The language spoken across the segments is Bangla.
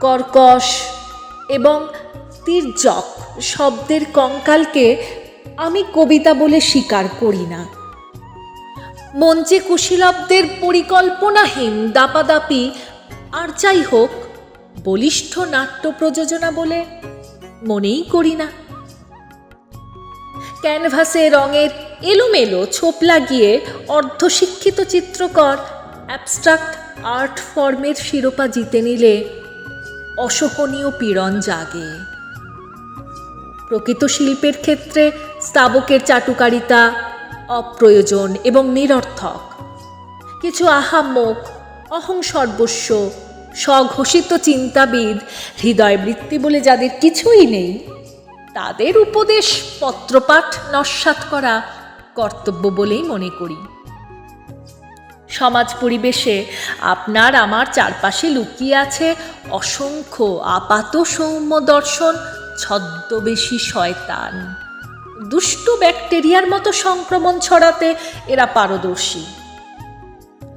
কর্কশ এবং তীর্যক শব্দের কঙ্কালকে আমি কবিতা বলে স্বীকার করি না। মঞ্চে কুশীলবদের পরিকল্পনাহীন দাপাদাপি, আর যাই হোক, বলিষ্ঠ নাট্য প্রযোজনা বলে মনেই করি না। ক্যানভাসে রঙের এলোমেলো ছোপ লাগিয়ে অর্ধশিক্ষিত চিত্রকর, অ্যাবস্ট্রাক্ট আর্ট ফর্মের শিরোপা জিতে নিলে অসহনীয় পীড়ন জাগে। প্রকৃত শিল্পের ক্ষেত্রে স্তাবকের চাটুকারিতা অপ্রয়োজন এবং নিরর্থক। কিছু আহাম্মক অহং সর্বস্ব স্বঘোষিত চিন্তাবিদ, হৃদয়বৃত্তি বলে যাদের কিছুই নেই, তাদের উপদেশ পত্রপাঠ নস্বাত করা কর্তব্য বলেই মনে করি। সমাজ পরিবেশে আপনার আমার চারপাশে লুকিয়ে আছে অসংখ্য আপাত সৌম্য দর্শন, ছদ্মবেশী শয়তান। দুষ্টু ব্যাকটেরিয়ার মতো সংক্রমণ ছড়াতে এরা পারদর্শী।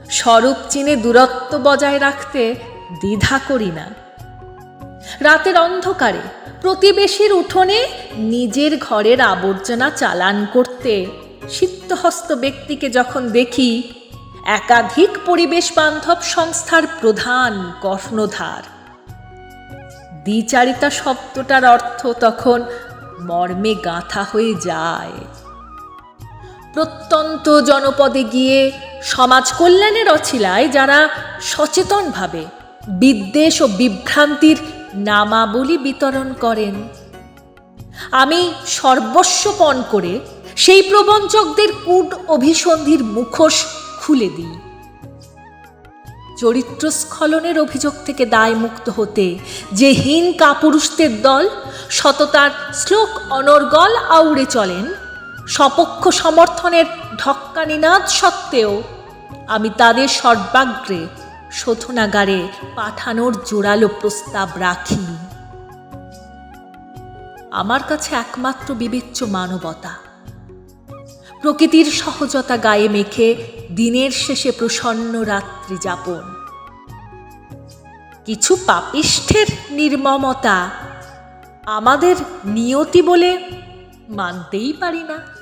স্বরূপ চিনে দূরত্ব বজায় রাখতে দ্বিধা করি না। রাতের অন্ধকারে প্রতিবেশীর উঠোনে নিজের ঘরের আবর্জনা চালান করতে সিদ্ধহস্ত ব্যক্তিকে যখন দেখি একাধিক পরিবেশ বান্ধব সংস্থার প্রধান কর্ণধার। দ্বিচারিতা শব্দটার অর্থ তখন মর্মে গাঁথা হয়ে যায়। প্রত্যন্ত জনপদে গিয়ে সমাজ কল্যাণের অছিলায় যারা সচেতনভাবে বিদ্বেষ ও বিভ্রান্তির নামাবলী বিতরণ করেন। আমি সর্বস্বপণ করে সেই প্রবঞ্চকদের কূট অভিসন্ধির মুখোশ খুলে দিই। চরিত্র স্খলনের অভিযোগ থেকে দায় মুক্ত হতে যে হীন কাপুরুষদের দল সততার শ্লোক অনর্গল আউড়ে চলেন, সপক্ষ সমর্থনের ঢক্কানিনাদ সত্ত্বেও আমি তাদের সর্বাগ্রে শোধনাগারে পাঠানোর জোরালো প্রস্তাব রাখি আমার কাছে একমাত্র বিবেচ্য মানবতা। প্রকৃতির সহজতা গায়ে মেখে দিনের শেষে প্রসন্ন রাত্রি যাপন। কিছু পাপিষ্ঠের নির্মমতা আমাদের নিয়তি বলে মানতেই পারি না।